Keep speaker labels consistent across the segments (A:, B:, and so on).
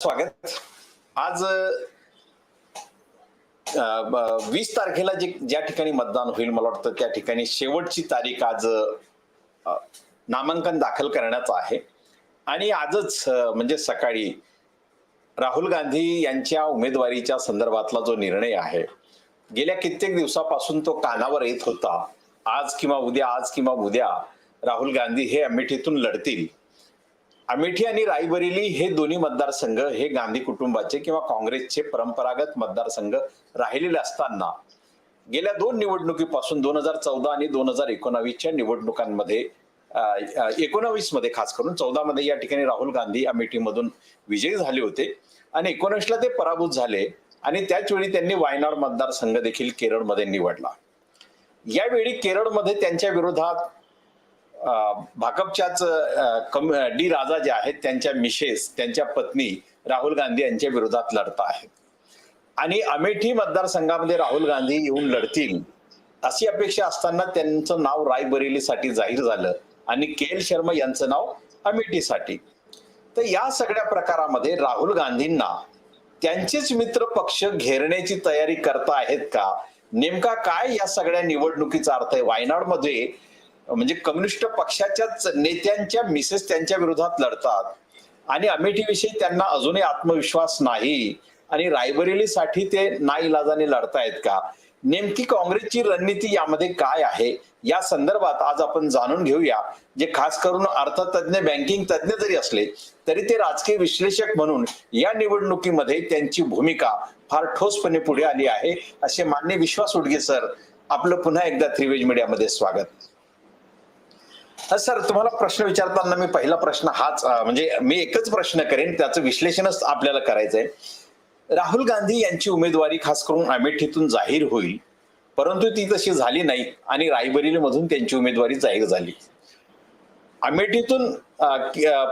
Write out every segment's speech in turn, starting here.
A: स्वागत. आज वीस तारखेला जे ज्या ठिकाणी मतदान होईल मला वाटतं त्या ठिकाणी शेवटची तारीख आज नामांकन दाखल करण्याचं आहे. आणि आजच म्हणजे सकाळी राहुल गांधी यांच्या उमेदवारीच्या संदर्भातला जो निर्णय आहे गेल्या कित्येक दिवसापासून तो कानावर येत होता. आज किंवा उद्या आज किंवा उद्या राहुल गांधी हे अमेठीतून लढतील. अमेठी आणि रायबरेली हे दोन्ही मतदारसंघ हे गांधी कुटुंबाचे किंवा काँग्रेसचे परंपरागत मतदारसंघ राहिलेले असताना गेल्या दोन निवडणुकीपासून दोन हजार चौदा आणि दोन हजार एकोणावीसच्या निवडणुकांमध्ये एकोणावीसमध्ये खास करून चौदा मध्ये या ठिकाणी राहुल गांधी अमेठीमधून विजयी झाले होते आणि एकोणीसला ते पराभूत झाले आणि त्याच वेळी त्यांनी वायनाड मतदारसंघ देखील केरळमध्ये निवडला. यावेळी केरळमध्ये त्यांच्या विरोधात भाकपच्याच कम- डी राजा जे आहेत त्यांच्या मिसेस त्यांच्या पत्नी राहुल गांधी यांच्या विरोधात लढत आहेत. आणि अमेठी मतदारसंघामध्ये राहुल गांधी येऊन लढतील अशी अपेक्षा असताना त्यांचं नाव रायबरेलीसाठी जाहीर झालं आणि के एल शर्मा यांचं नाव अमेठीसाठी. तर या सगळ्या प्रकारामध्ये राहुल गांधींना त्यांचेच मित्र पक्ष घेरण्याची तयारी करता आहेत का? नेमका काय या सगळ्या निवडणुकीचा अर्थ आहे? वायनाडमध्ये म्हणजे कम्युनिस्ट पक्षाच्याच नेत्यांच्या मिसेस त्यांच्या विरोधात लढतात. आणि अमेठीविषयी त्यांना अजूनही आत्मविश्वास नाही. आणि रायबरेलीसाठी ते नाईलाजाने लढतायत का? नेमकी काँग्रेसची रणनीती यामध्ये काय आहे? या संदर्भात आज आपण जाणून घेऊया. जे खास करून अर्थतज्ञ बँकिंग तज्ज्ञ जरी असले तरी ते राजकीय विश्लेषक म्हणून या निवडणुकीमध्ये त्यांची भूमिका फार ठोसपणे पुढे आली आहे. असे मान्य विश्वास उडगे सर आपलं पुन्हा एकदा थ्रीवेज मीडियामध्ये स्वागत. सर तुम्हाला प्रश्न विचारताना मी पहिला प्रश्न हाच म्हणजे मी एकच प्रश्न करेन त्याचं विश्लेषणच आपल्याला करायचंय. राहुल गांधी यांची उमेदवारी खास करून अमेठीतून जाहीर होईल परंतु ती तशी झाली नाही आणि रायबरेलीमधून त्यांची उमेदवारी जाहीर झाली. अमेठीतून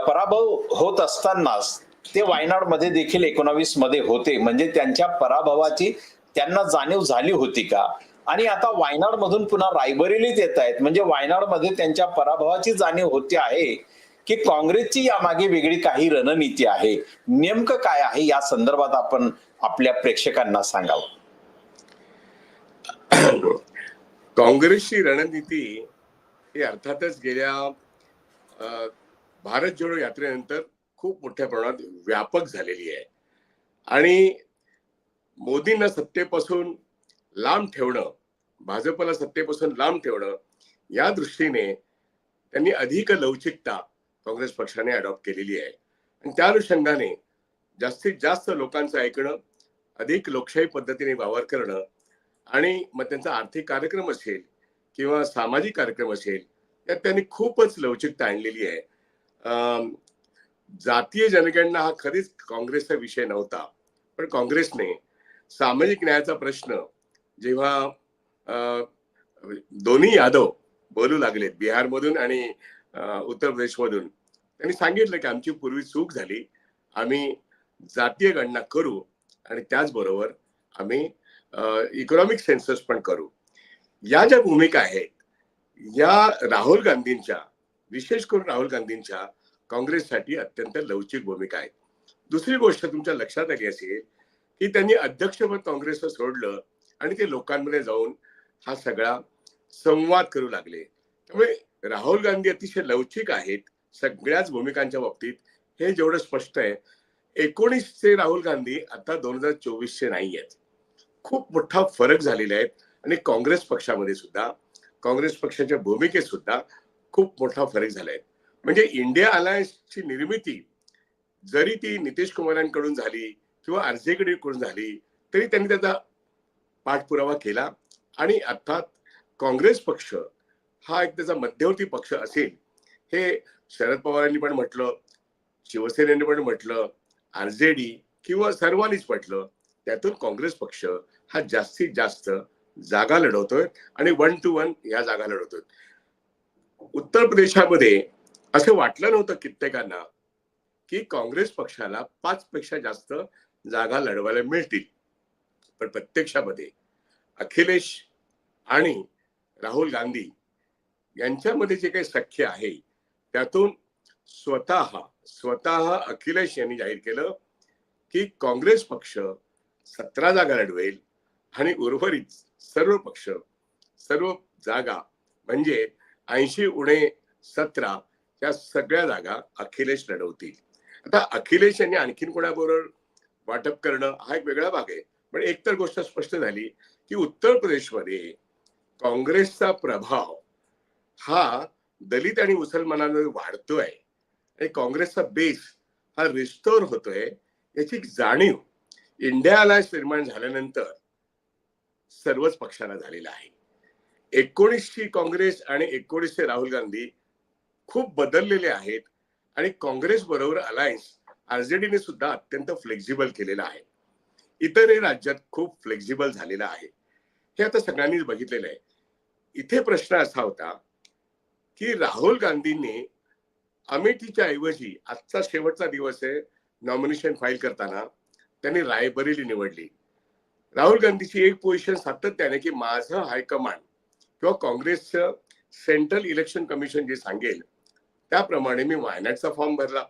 A: पराभव होत असतानाच ते वायनाडमध्ये देखील एकोणावीसमध्ये होते म्हणजे त्यांच्या पराभवाची त्यांना जाणीव झाली होती का? आणि आता वायनाड मधून पुन्हा रायबरेलीत येत आहेत. म्हणजे वायनाडमध्ये त्यांच्या पराभवाची जाणीव होते आहे की काँग्रेसची यामागे वेगळी काही रणनीती आहे. नेमकं काय आहे या संदर्भात आपण आपल्या प्रेक्षकांना सांगावं.
B: काँग्रेसची रणनीती ही अर्थातच गेल्या भारत जोडो यात्रेनंतर खूप मोठ्या प्रमाणात व्यापक झालेली आहे. आणि मोदींना सत्तेपासून लांब ठेवणं भाजपला सत्तेपासून लांब ठेवणं या दृष्टीने त्यांनी अधिक लवचिकता काँग्रेस पक्षाने अडॉप्ट केलेली आहे. आणि त्या अनुषंगाने जास्तीत जास्त लोकांचं ऐकणं अधिक लोकशाही पद्धतीने वावर करणं आणि मग त्यांचा आर्थिक कार्यक्रम असेल किंवा सामाजिक कार्यक्रम असेल यात त्यांनी खूपच लवचिकता आणलेली आहे. जातीय जनगणना हा खरीच काँग्रेसचा विषय नव्हता पण काँग्रेसने सामाजिक न्यायाचा प्रश्न जेव्हा दोन्ही यादव बोलू लागले बिहारमधून आणि उत्तर प्रदेशमधून त्यांनी सांगितलं की आमची पूर्वी चूक झाली आम्ही जातीय गणना करू आणि त्याचबरोबर आम्ही इकॉनॉमिक सेन्सस पण करू. या ज्या भूमिका आहेत या राहुल गांधींच्या विशेष करून राहुल गांधींच्या काँग्रेससाठी अत्यंत लवचिक भूमिका आहे दुसरी गोष्ट तुमच्या लक्षात आली असेल की त्यांनी अध्यक्षपद काँग्रेसला सोडलं आणि ते लोकांमध्ये जाऊन हा सगळा संवाद करू लागले. त्यामुळे राहुल गांधी अतिशय लवचिक आहेत. सगळ्याच भूमिकांच्या बाबतीत हे जेवढं स्पष्ट आहे एकोणीसचे राहुल गांधी आता दोन हजार चोवीसचे नाही आहेत खूप मोठा फरक झालेला आहे आणि काँग्रेस पक्षामध्ये सुद्धा काँग्रेस पक्षाच्या भूमिकेत सुद्धा खूप मोठा फरक झालाय म्हणजे इंडिया अलायन्सची निर्मिती जरी ती नितीश कुमारांकडून झाली किंवा आरजेकडून झाली तरी त्यांनी त्याचा पाठपुरावा केला. आणि अर्थात काँग्रेस पक्ष हा एक त्याचा मध्यवर्ती पक्ष असेल हे शरद पवारांनी पण म्हटलं शिवसेनेने पण म्हटलं डी किंवा सर्वांनीच म्हटलं त्यातून काँग्रेस पक्ष हा जास्तीत जास्त जागा लढवतोय आणि वन टू वन या जागा लढवतोय. उत्तर प्रदेशामध्ये असं वाटलं नव्हतं कित्येकांना की काँग्रेस पक्षाला पाच पेक्षा जास्त जागा लढवायला मिळतील. पण प्रत्यक्षामध्ये अखिलेश आणि राहुल गांधी यांच्यामध्ये जे काही सख्य आहे त्यातून स्वतः स्वतः अखिलेश यांनी जाहीर केलं की काँग्रेस पक्ष सतरा जागा लढवेल आणि उर्वरित सर्व पक्ष सर्व जागा म्हणजे ऐंशी उणे सतरा या सगळ्या जागा अखिलेश लढवतील. आता अखिलेश यांनी आणखीन कोणाबरोबर वाटप करणं हा एक वेगळा भाग आहे. पण एक तर गोष्ट स्पष्ट झाली की उत्तर प्रदेशमध्ये काँग्रेसचा प्रभाव हा दलित आणि मुसलमानांमध्ये वाढतोय. आणि काँग्रेसचा बेस हा रिस्टोर होतोय याची जाणीव इंडिया अलायन्स निर्माण झाल्यानंतर सर्वच पक्षांना झालेला आहे. एकोणीसची काँग्रेस आणि एकोणीसशे राहुल गांधी खूप बदललेले आहेत आणि काँग्रेस बरोबर अलायन्स आरजेडीने सुद्धा अत्यंत फ्लेक्झिबल केलेलं आहे. इतरही राज्यात खूप फ्लेक्झिबल झालेलं आहे. हे आता सगळ्यांनीच बघितलेलं आहे. इथे प्रश्न असा होता की राहुल गांधींनी अमेठीच्या ऐवजी आजचा शेवटचा दिवस आहे नॉमिनेशन फाईल करताना त्यांनी रायबरेली निवडली. राहुल गांधीची एक पोझिशन सातत्याने की माझं हायकमांड किंवा काँग्रेसचं सेंट्रल इलेक्शन कमिशन जे सांगेल त्याप्रमाणे मी वायनाडचा फॉर्म भरला.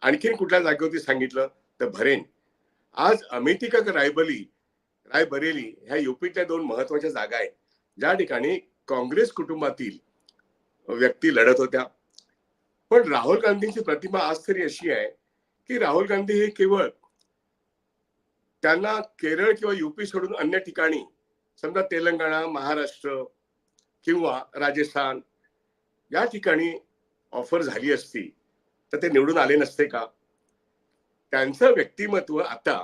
B: आणखीन कुठल्या जागेवरती सांगितलं? तर भरेन. आज अमेठी का रायबली रायबरेली ह्या युपीतल्या दोन महत्त्वाच्या जागा आहेत. ज्या ठिकाणी काँग्रेस कुटुंबातील व्यक्ती लढत होत्या. पण राहुल गांधींची प्रतिमा आज तरी अशी आहे की राहुल गांधी हे केवळ त्यांना केरळ किंवा युपी सोडून अन्य ठिकाणी समजा तेलंगणा महाराष्ट्र किंवा राजस्थान या ठिकाणी ऑफर झाली असती. तर ते निवडून आले नसते का? त्यांचं व्यक्तिमत्व आता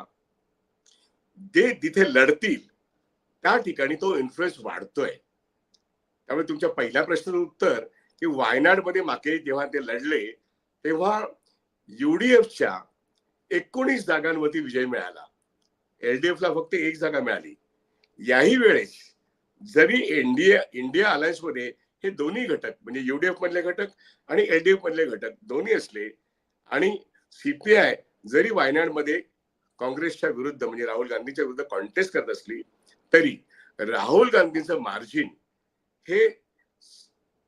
B: जे तिथे लढतील त्या ठिकाणी तो इन्फ्लुएन्स वाढतोय. त्यामुळे तुमच्या पहिल्या प्रश्नाचं उत्तर की वायनाडमध्ये मागे जेव्हा ते लढले तेव्हा युडीएफच्या एकोणीस जागांवरती विजय मिळाला. एलडीएफला फक्त एक जागा मिळाली. याही वेळेस जरी इंडिया इंडिया अलायन्समध्ये हे दोन्ही घटक म्हणजे युडीएफ मधले घटक आणि एलडीएफ मधले घटक दोन्ही असले आणि सीपीआय जरी वायनाडमध्ये काँग्रेसच्या विरुद्ध म्हणजे राहुल गांधीच्या विरुद्ध कॉन्टेस्ट करत असली तरी राहुल गांधींचं मार्जिन हे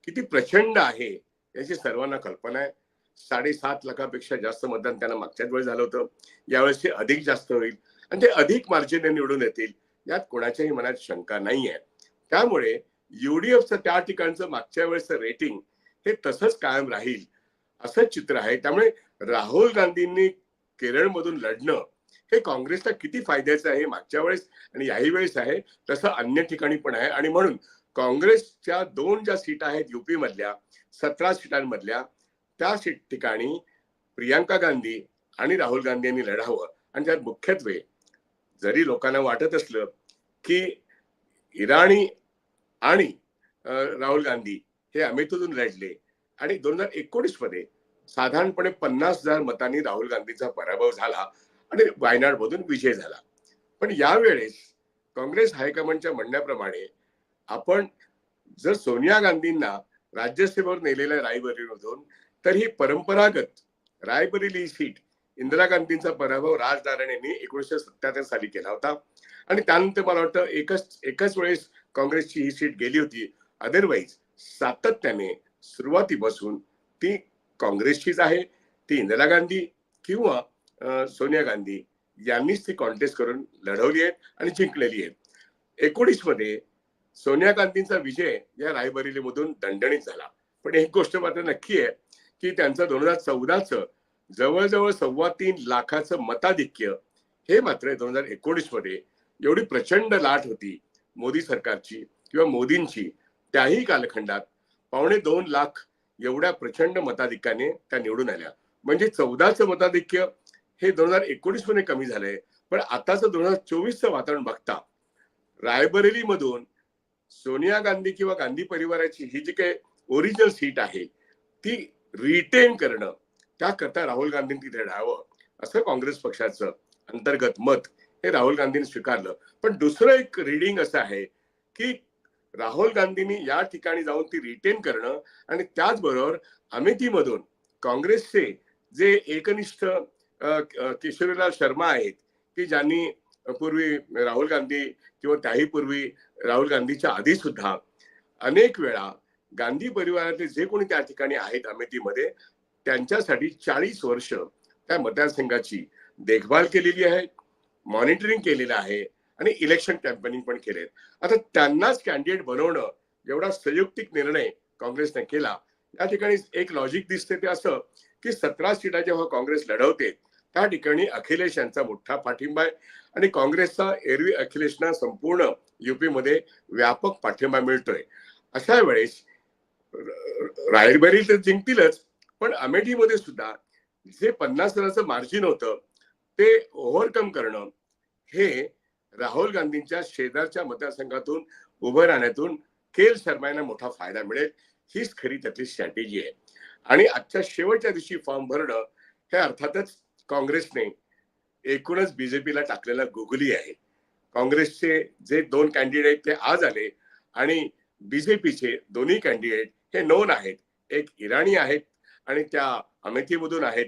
B: किती प्रचंड आहे याची सर्वांना कल्पना आहे. साडेसात लाखापेक्षा जास्त मतदान त्यांना मागच्याच वेळी झालं होतं. यावेळेस ते अधिक जास्त होईल. आणि ते अधिक मार्जिनने निवडून येतील यात कोणाच्याही मनात शंका नाही आहे. त्यामुळे युडीएफचं त्या ठिकाणचं मागच्या वेळेसचं रेटिंग हे तसंच कायम राहील असं चित्र आहे. त्यामुळे राहुल गांधींनी केरळमधून लढणं हे काँग्रेसला किती फायद्याचं आहे मागच्या वेळेस आणि याही वेळेस आहे तसं अन्य ठिकाणी पण आहे. आणि म्हणून काँग्रेसच्या दोन ज्या सीट आहेत युपी मधल्या सतरा सीटांमधल्या त्या सीट ठिकाणी प्रियांका गांधी आणि राहुल गांधी यांनी लढावं. आणि त्यात मुख्यत्वे जरी लोकांना वाटत असलं की इराणी आणि राहुल गांधी हे अमेठीतून लढले आणि दोन हजार एकोणीसमध्ये साधारणपणे पन्नास हजार मतांनी राहुल गांधीचा पराभव झाला आणि वायनाड मधून विजय झाला. पण यावेळेस काँग्रेस हायकमांडच्या म्हणण्याप्रमाणे आपण जर सोनिया गांधींना राज्यसभेवर नेलेल्या रायबरेलीमधून तर ही परंपरागत रायबरेली सीट इंदिरा गांधींचा पराभव राजनारायण यांनी एकोणीसशे सत्याहत्तर साली केला होता. आणि त्यानंतर मला वाटतं एकच एकच वेळेस काँग्रेसची ही सीट गेली होती. अदरवाईज सातत्याने सुरुवातीपासून ती काँग्रेसचीच आहे ती इंदिरा गांधी किंवा सोनिया गांधी यांनीच ती कॉन्टेस्ट करून लढवली आहे आणि जिंकलेली आहे एकोणीसमध्ये सोनिया गांधींचा विजय या रायबरेलीमधून दणदणीत झाला. पण एक गोष्ट मात्र नक्की आहे की त्यांचं दोन हजार चौदाच जवळजवळ सव्वा तीन लाखाचं मताधिक्य हे मात्र दोन हजार एकोणीसमध्ये एवढी प्रचंड लाट होती मोदी सरकारची किंवा मोदींची त्याही कालखंडात पावणे दोन लाख एवढ्या प्रचंड मताधिक्याने त्या निवडून आल्या. म्हणजे चौदाचं मताधिक्य हे दोन हजार एकोणीसमध्ये कमी झालंय. पण आताचं दोन हजार चोवीसचं वातावरण बघता रायबरेली मधून सोनिया गांधी किंवा गांधी परिवाराची ही जी काही ओरिजिनल सीट आहे ती रिटेन करणं त्याकरता राहुल गांधींनी तिथे राहावं असं काँग्रेस पक्षाचं अंतर्गत मत हे राहुल गांधींनी स्वीकारलं. पण दुसरं एक रिडिंग असं आहे की राहुल गांधींनी या ठिकाणी जाऊन ती रिटेन करणं आणि त्याचबरोबर अमेठीमधून काँग्रेसचे जे एकनिष्ठ किशोरीलाल शर्मा आहेत की ज्यांनी पूर्वी राहुल गांधी किंवा त्याही पूर्वी राहुल गांधीच्या आधी सुद्धा अनेक वेळा गांधी परिवारातले जे कोणी त्या ठिकाणी आहेत अमेठीमध्ये त्यांच्यासाठी चाळीस वर्ष त्या मतदारसंघाची देखभाल केलेली आहे मॉनिटरिंग केलेलं आहे आणि इलेक्शन कॅम्पेनिंग पण केलेत. आता त्यांनाच कॅन्डिडेट बनवणं एवढा संयुक्तिक निर्णय काँग्रेसने केला. या ठिकाणी एक लॉजिक दिसते ते असं की सतरा सीटा जेव्हा काँग्रेस लढवते त्या ठिकाणी अखिलेश यांचा मोठा पाठिंबा आहे. आणि काँग्रेसचा एरवी अखिलेशना संपूर्ण युपीमध्ये व्यापक पाठिंबा मिळतोय. अशा वेळेस र- तर जिंकतीलच पण अमेठीमध्ये सुद्धा जे पन्नास जणांचं मार्जिन होतं ते ओव्हरकम करणं हे राहुल गांधींच्या शेजारच्या मतदारसंघातून उभं राहण्यातून केल शर्मा यांना मोठा फायदा मिळेल. हीच खरी त्यातली स्ट्रॅटेजी आहे. आणि आजच्या शेवटच्या दिवशी फॉर्म भरणं हे अर्थातच काँग्रेसने एकूणच बीजेपीला टाकलेला गुगली आहे. काँग्रेसचे जे दोन कॅन्डिडेट ते आज आले आणि बीजेपीचे दोन्ही कॅन्डिडेट हे नोन आहेत. एक इराणी आहेत आणि त्या अमेथीमधून आहेत.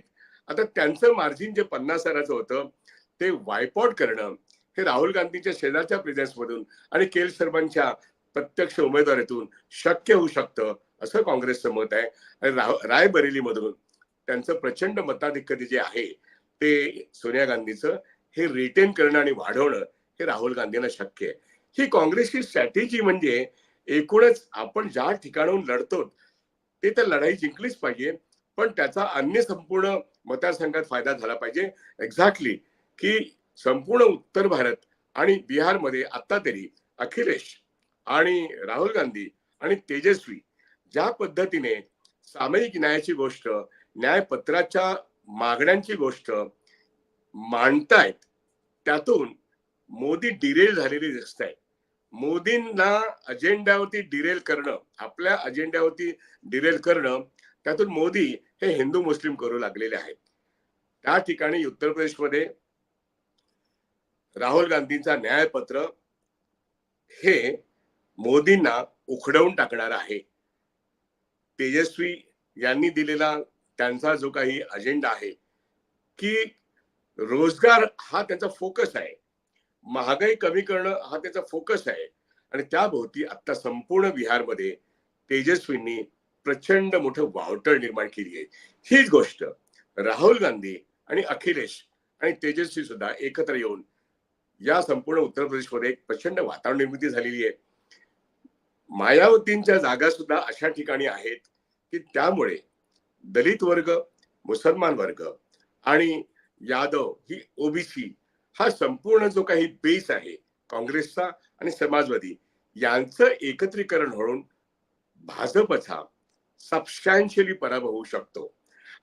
B: आता त्यांचं मार्जिन जे पन्नास हजाराचं होतं ते वायपॉट करणं हे राहुल गांधींच्या शेजारच्या प्रेझेन्समधून आणि केल शर्मांच्या प्रत्यक्ष उमेदवारीतून शक्य होऊ शकतं असं काँग्रेसचं मत आहे. आणि राह- रायबरेलीमधून त्यांचं प्रचंड मताधिक्य जे आहे ते सोनिया गांधीचं हे रिटेन करणं आणि वाढवणं हे राहुल गांधींना शक्य आहे. ही काँग्रेसची स्ट्रॅटेजी म्हणजे एकूणच आपण ज्या ठिकाणाहून लढतो ते तर लढाई जिंकलीच पाहिजे पण त्याचा अन्य संपूर्ण मतदारसंघात फायदा झाला पाहिजे. एक्झॅक्टली की संपूर्ण उत्तर भारत आणि बिहारमध्ये आता तरी अखिलेश आणि राहुल गांधी आणि तेजस्वी ज्या पद्धतीने सामायिक न्यायाची गोष्ट न्यायपत्राच्या मागण्यांची गोष्ट मांडतायत त्यातून मोदी डिरेल झालेली दिसत आहेत मोदींना अजेंड्यावरती डिरेल करणं आपल्या अजेंड्यावरती डिरेल करणं त्यातून मोदी हे हिंदू मुस्लिम करू लागलेले आहेत. त्या ठिकाणी उत्तर प्रदेशमध्ये राहुल गांधींचा न्यायपत्र हे मोदींना उखडवून टाकणार आहे. तेजस्वी यांनी दिलेला त्यांचा जो काही अजेंडा आहे की रोजगार हा त्यांचा फोकस आहे. महागाई कमी करणं हा त्याचा फोकस आहे. आणि त्याभोवती आता संपूर्ण बिहारमध्ये तेजस्वींनी प्रचंड मोठं वावटळ निर्माण केली आहे. हीच गोष्ट राहुल गांधी आणि अखिलेश आणि तेजस्वी सुद्धा एकत्र येऊन या संपूर्ण उत्तर प्रदेशमध्ये एक प्रचंड वातावरण निर्मिती झालेली आहे. मायावतींच्या जागा सुद्धा अशा ठिकाणी आहेत की त्यामुळे दलित वर्ग मुसलमान वर्ग आणि यादव ही ओबीसी हा संपूर्ण जो काही बेस आहे काँग्रेसचा आणि समाजवादी यांचं एकत्रीकरण होऊन भाजपचा सबस्टॅन्शियली पराभव होऊ शकतो.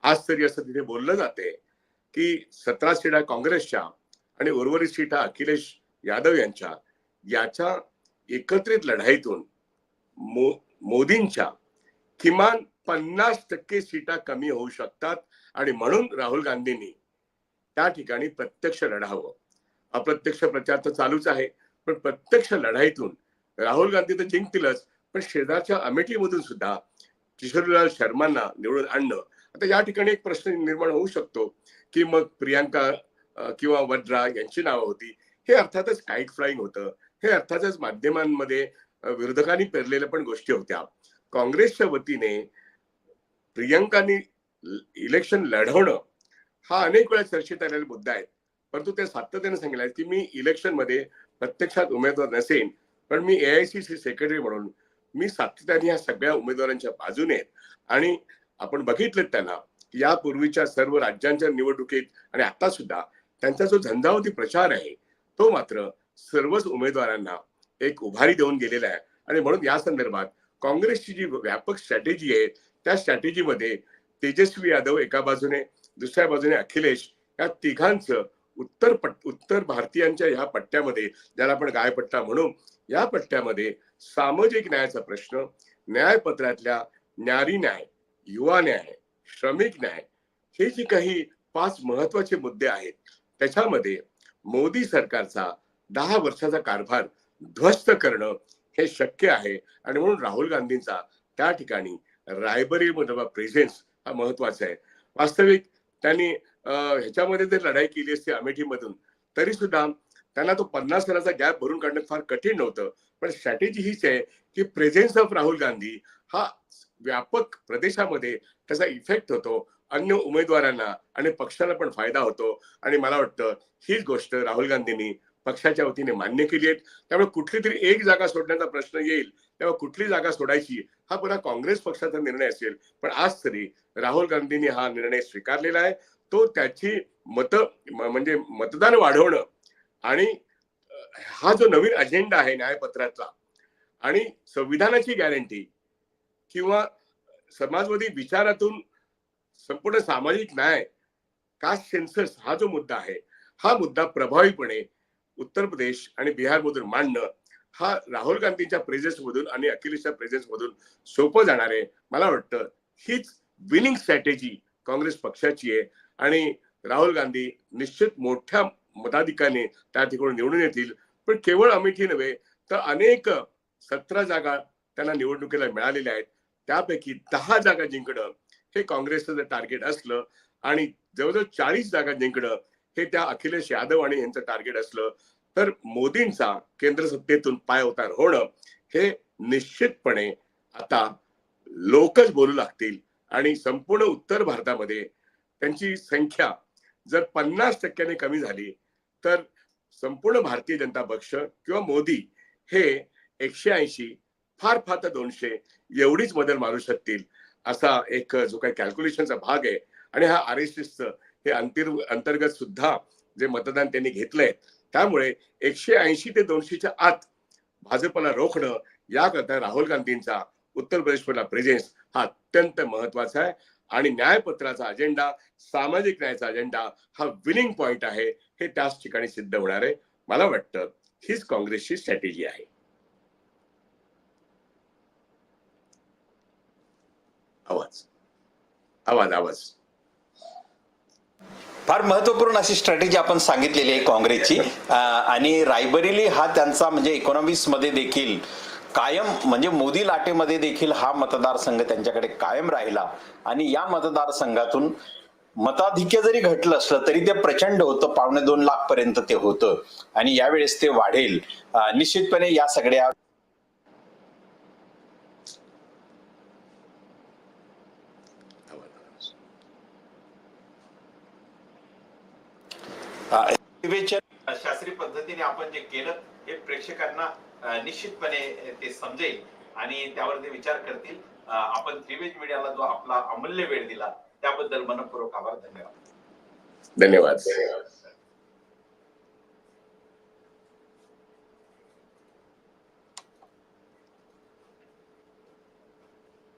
B: आज तरी असं तिथे बोललं जाते की सतरा सीडा काँग्रेसच्या आणि उर्वरित सीटा अखिलेश यादव यांच्या याच्या एकत्रित लढाईतून मो मोदींच्या किमान पन्नास टक्के सीटा कमी होऊ शकतात आणि म्हणून राहुल गांधींनी त्या ठिकाणी प्रत्यक्ष लढावं. अप्रत्यक्ष प्रचार तर चालूच आहे पण प्रत्यक्ष लढाईतून राहुल गांधी तर जिंकतीलच पण शेजारच्या अमेठीमधून सुद्धा किशोरीलाल शर्मांना निवडून आणणं आता या ठिकाणी एक प्रश्न निर्माण होऊ शकतो की मग प्रियांका किंवा वड्रा यांची नावं होती. हे अर्थातच काईट फ्लाईंग होतं. हे अर्थातच माध्यमांमध्ये विरोधकांनी पेरलेल्या पण गोष्टी होत्या. काँग्रेसच्या वतीने प्रियंकानी इलेक्शन लढवणं हा अनेक वेळा चर्चेत आलेला मुद्दा आहे. परंतु ते सातत्याने सांगितलं की मी इलेक्शनमध्ये प्रत्यक्षात उमेदवार नसेन पण मी एआयसीसी सेक्रेटरी म्हणून मी सातत्याने ह्या सगळ्या उमेदवारांच्या बाजूने आणि आपण बघितलं त्यांना यापूर्वीच्या सर्व राज्यांच्या निवडणुकीत आणि आता सुद्धा त्यांचा जो झंझावती प्रचार आहे तो मात्र सर्वच उमेदवारांना एक उभारी देऊन गेलेला आहे. आणि म्हणून या संदर्भात काँग्रेसची जी व्यापक स्ट्रॅटेजी आहे त्या स्ट्रॅटेजीमध्ये तेजस्वी यादव एका बाजूने दुसऱ्या बाजूने अखिलेश या तिघांचं उत्तर पट उत्तर भारतीयांच्या ह्या पट्ट्यामध्ये ज्याला आपण गायपट्टा म्हणू या पट्ट्यामध्ये सामाजिक न्यायाचा प्रश्न न्यायपत्रातल्या न्यारी न्याय युवा न्याय श्रमिक न्याय हे जे काही पाच महत्त्वाचे मुद्दे आहेत त्याच्यामध्ये मोदी सरकारचा दहा वर्षाचा कारभार ध्वस्त करणं हे शक्य आहे. आणि म्हणून राहुल गांधींचा त्या ठिकाणी रायबरीमध्ये प्रेझेन्स हा महत्त्वाचा आहे. वास्तविक त्यांनी ह्याच्यामध्ये जर लढाई केली असती अमेठीमधून तरी सुद्धा त्यांना तो पन्नास हजाराचा गॅप भरून काढणं फार कठीण नव्हतं. पण स्ट्रॅटेजी हीच आहे की प्रेझेन्स ऑफ राहुल गांधी हा व्यापक प्रदेशामध्ये त्याचा इफेक्ट होतो. अन्य उमेदवारांना आणि पक्षाला पण फायदा होतो. आणि मला वाटतं हीच गोष्ट राहुल गांधींनी पक्षाच्या वतीने मान्य केली आहे. त्यामुळे कुठली तरी एक जागा सोडण्याचा प्रश्न येईल तेव्हा कुठली जागा सोडायची हा पुन्हा काँग्रेस पक्षाचा निर्णय असेल. पण आज तरी राहुल गांधींनी हा निर्णय स्वीकारलेला आहे. तो त्याची मत म्हणजे मतदान वाढवणं आणि हा जो नवीन अजेंडा आहे न्यायपत्राचा आणि संविधानाची गॅरंटी किंवा समाजवादी विचारातून संपूर्ण सामाजिक न्याय कास्ट सेन्सस हा जो मुद्दा आहे हा मुद्दा प्रभावीपणे उत्तर प्रदेश आणि बिहारमधून मांडणं हा राहुल गांधींच्या प्रेझेन्स मधून आणि अखिलेशच्या प्रेझेन्स मधून सोपं जाणार आहे मला वाटतं हीच विनिंग स्ट्रॅटेजी काँग्रेस पक्षाची आहे. आणि राहुल गांधी निश्चित मोठ्या मताधिकाने त्या ठिकाणी निवडून येतील. पण केवळ अमेठी नव्हे तर अनेक सतरा जागा त्यांना निवडणुकीला मिळालेल्या आहेत. त्यापैकी दहा जागा जिंकणं हे काँग्रेसचं जर टार्गेट असलं आणि जवळजवळ चाळीस जागा जिंकणं हे त्या अखिलेश यादव आणि यांचं टार्गेट असलं तर मोदींचा केंद्र सत्तेतून पाय उतार होणं हे निश्चितपणे आता लोकच बोलू लागतील आणि संपूर्ण उत्तर भारतामध्ये त्यांची संख्या जर पन्नास टक्क्याने कमी झाली तर संपूर्ण भारतीय जनता पक्ष किंवा मोदी हे एकशे ऐंशी फार फार तर दोनशे एवढीच मदत मारू शकतील. असा एक जो काही कॅल्क्युलेशनचा भाग आहे. आणि हा आर एस एसचं हे अंतिर अंतर्गत सुद्धा जे मतदान त्यांनी घेतलंय त्यामुळे एकशे ऐंशी ते दोनशेच्या आत भाजपला रोखणं याकरता राहुल गांधींचा उत्तर प्रदेशमधला प्रेझेन्स हा अत्यंत महत्त्वाचा आहे. आणि न्यायपत्राचा अजेंडा सामाजिक न्यायाचा अजेंडा हा विनिंग पॉइंट आहे हे त्याच ठिकाणी सिद्ध होणार आहे. मला वाटतं हीच काँग्रेसची स्ट्रॅटेजी आहे. आवाज. आवाज आवाज.
A: फार महत्त्वपूर्ण अशी स्ट्रॅटेजी आपण सांगितलेली आहे काँग्रेसची. आणि रायबरेली हा त्यांचा म्हणजे इकॉनॉमिक्समध्ये देखील कायम म्हणजे मोदी लाटेमध्ये देखील हा मतदारसंघ त्यांच्याकडे कायम राहिला. आणि या मतदारसंघातून मताधिक्य जरी घटलं असलं तरी ते प्रचंड होतं. पावणे दोन लाख पर्यंत ते होतं. आणि यावेळेस ते वाढेल. निश्चितपणे या सगळ्या शास्त्रीय पद्धतीने आपण जे केलं हे प्रेक्षकांना निश्चितपणे ते समजेल आणि त्यावर ते विचार करतील. आपण त्रिवेज मीडियाला जो आपला अमूल्य वेळ दिला त्याबद्दल मनपूर्वक आभार धन्यवाद.
B: धन्यवाद.